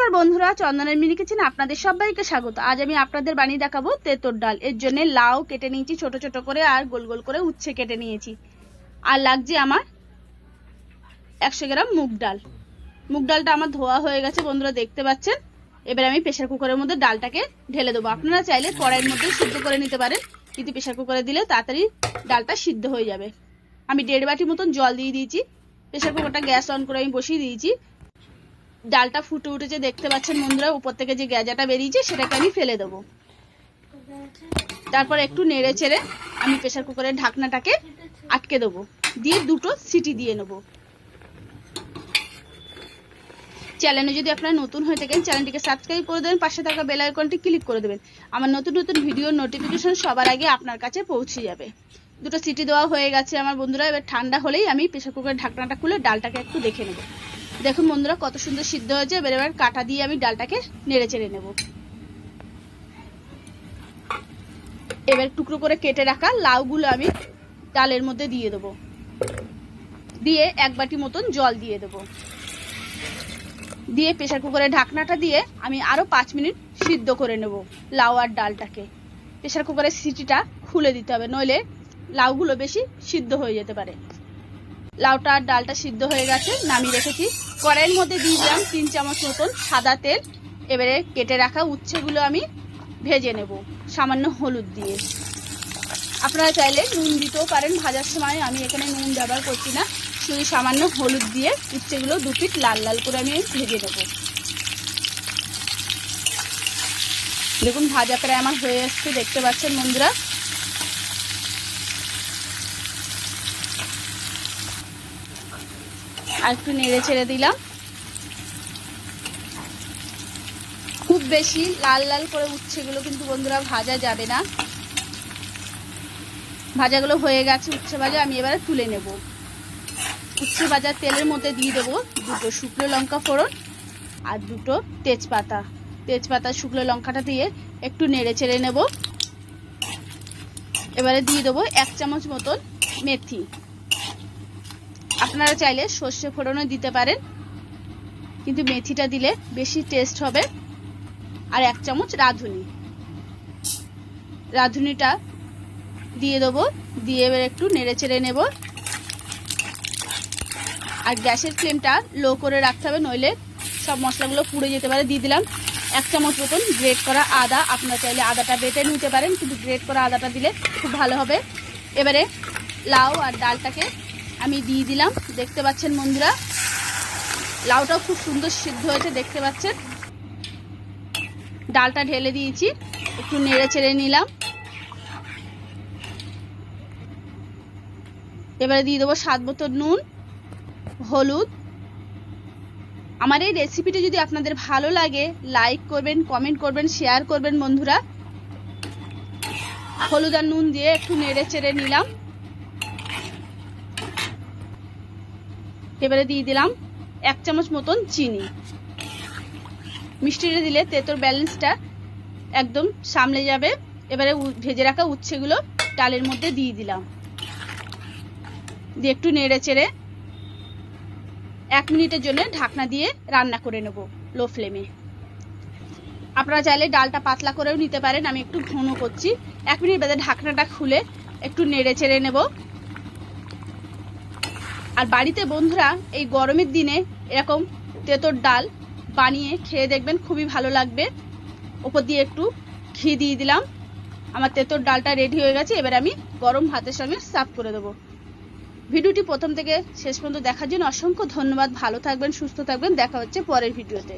নমস্কার বন্ধুরা, চন্দনের মিনি কিচেনে আপনাদের সবাইকে স্বাগত। আজ আমি আপনাদের বানিয়ে দেখাবো তেঁতর ডাল। এর জন্য লাউ কেটে নিয়েছি, ছোট ছোট করে, আর গোল গোল করে উচ্ছে কেটে নিয়েছি। আর লাগছে আমার একশো গ্রাম মুগ ডাল। মুগ ডালটা আমার ধোয়া হয়ে গেছে, বন্ধুরা দেখতে পাচ্ছেন। এবার আমি প্রেশার কুকারের মধ্যে ডালটাকে ঢেলে দেবো। আপনারা চাইলে কড়াইয়ের মধ্যে সিদ্ধ করে নিতে পারেন, কিন্তু প্রেশার কুকারে দিলে তাড়াতাড়ি ডালটা সিদ্ধ হয়ে যাবে। আমি দেড় বাটি মতন জল দিয়ে দিয়েছি। প্রেশার কুকারটা গ্যাস অন করে আমি বসিয়ে দিয়েছি। ডালটা ফুটে উঠেছে, দেখতে পাচ্ছেন বন্ধুরা, উপর থেকে যে গ্যাজাটা বেরিয়েছে, সেটাকে আমি ফেলে দেবো। তারপর একটু নেড়ে চেড়ে আমি প্রেশার কুকারের ঢাকনাটাকে আটকে দেবো। দিয়ে দুটো সিটি দিয়ে নেব। চ্যানেলে যদি আপনারা নতুন হয়ে থাকেন, চ্যানেলটিকে সাবস্ক্রাইব করে দেবেন, পাশে থাকা বেল আইকনটি ক্লিক করে দেবেন। আমার নতুন নতুন ভিডিও নোটিফিকেশন সবার আগে আপনার কাছে পৌঁছে যাবে। দুটো সিটি দেওয়া হয়ে গেছে আমার বন্ধুরা, এবার ঠান্ডা হলেই আমি প্রেশার কুকারের ঢাকনাটা খুলে ডালটাকে একটু দেখে নেব। দেখুন বন্ধুরা, কত সুন্দর সিদ্ধ হয়েছে, এবার এবার কাটা দিয়ে আমি ডালটাকে নেড়ে চেড়ে নেব। এবার টুকরো করে কেটে রাখা লাউগুলো আমি ডালের মধ্যে দিয়ে দেবো। দিয়ে এক বাটি মতন জল দিয়ে দেবো। দিয়ে প্রেশার কুকারের ঢাকনাটা দিয়ে আমি আরও পাঁচ মিনিট সিদ্ধ করে নেব লাউ আর ডালটাকে। প্রেশার কুকারের সিটিটা খুলে দিতে হবে, নইলে লাউগুলো বেশি সিদ্ধ হয়ে যেতে পারে। লাউটা আর ডালটা সিদ্ধ হয়ে গেছে, নামিয়ে রেখেছি। কড়াইয়ের মধ্যে দিয়ে দিলাম তিন চামচ মতন সাদা তেল। এবারে কেটে রাখা উচ্ছেগুলো আমি ভেজে নেব, সামান্য হলুদ দিয়ে। আপনারা চাইলে নুন দিতেও পারেন, ভাজার সময় আমি এখানে নুন ব্যবহার করছি না। শুধু সামান্য হলুদ দিয়ে উচ্ছেগুলো দু পিট লাল লাল করে আমি ভেজে দেবো দেখুন, ভাজা প্রায় আমার হয়ে আসছে দেখতে পাচ্ছেন বন্ধুরা। আর একটু নেড়ে ছেড়ে দিলাম। খুব বেশি লাল লাল করে উচ্ছেগুলো কিন্তু বন্ধুরা, ভাজা যাবে না। ভাজাগুলো হয়ে গেছে উচ্ছে ভাজা, আমি এবারে তুলে নেব। উচ্ছে ভাজা তেলের মধ্যে দিয়ে দেবো দুটো শুকনো লঙ্কা ফোড়ন আর দুটো তেজপাতা। তেজপাতা, শুকনো লঙ্কাটা দিয়ে একটু নেড়ে চেড়ে নেব। এবারে দিয়ে দেবো এক চামচ মতন মেথি। আপনারা চাইলে সর্ষে ফোড়নও দিতে পারেন। কিন্তু মেথিটা দিলে বেশি টেস্ট হবে। আর এক চামচ রাঁধুনি। রাঁধুনিটা দিয়ে দেবো। দিয়ে এবার একটু নেড়ে চেড়ে নেব। আর গ্যাসের ফ্লেমটা লো করে রাখতে হবে, নইলে সব মশলাগুলো পুড়ে যেতে পারে। দিয়ে দিলাম এক চামচ মতন গ্রেট করা আদা। আপনারা চাইলে আদাটা বেটে নিতে পারেন, কিন্তু গ্রেট করা আদাটা দিলে খুব ভালো হবে। এবারে লাউ আর ডালটাকে আমি দিয়ে দিলাম। দেখতে পাচ্ছেন বন্ধুরা, লাউটাও খুব সুন্দর সিদ্ধ হয়েছে, দেখতে পাচ্ছেন। ডালটা ঢেলে দিয়েছি, একটু নেড়ে চেড়ে নিলাম। এবারে দিয়ে দেবো স্বাদ মতো নুন, হলুদ। আমার এই রেসিপিটা যদি আপনাদের ভালো লাগে লাইক করবেন কমেন্ট করবেন শেয়ার করবেন বন্ধুরা। হলুদ আর নুন দিয়ে একটু নেড়ে চেড়ে নিলাম। এবারে দিয়ে দিলাম এক চামচ মতন চিনি। মিষ্টিটা দিলে তেতোর ব্যালেন্সটা একদম সামলে যাবে। এবারে ভেজে রাখা উচ্ছেগুলো ডালের মধ্যে দিয়ে দিলাম। দিয়ে একটু নেড়ে চেড়ে এক মিনিটের জন্য ঢাকনা দিয়ে রান্না করে নেব লো ফ্লেমে আপনারা চাইলে ডালটা পাতলা করেও নিতে পারেন, আমি একটু ঘন করছি। এক মিনিট বাদে ঢাকনাটা খুলে একটু নেড়ে চেড়ে নেব। আর বাড়িতে বন্ধুরা, এই গরমের দিনে এরকম তেতোর ডাল বানিয়ে খেয়ে দেখবেন খুবই ভালো লাগবে। ওপর দিয়ে একটু ঘি দিয়ে দিলাম। আমার তেতোর ডালটা রেডি হয়ে গেছে, এবার আমি গরম ভাতের সঙ্গে সার্ভ করে দেবো। ভিডিওটি প্রথম থেকে শেষ পর্যন্ত দেখার জন্য অসংখ্য ধন্যবাদ। ভালো থাকবেন, সুস্থ থাকবেন। দেখা হচ্ছে পরের ভিডিওতে।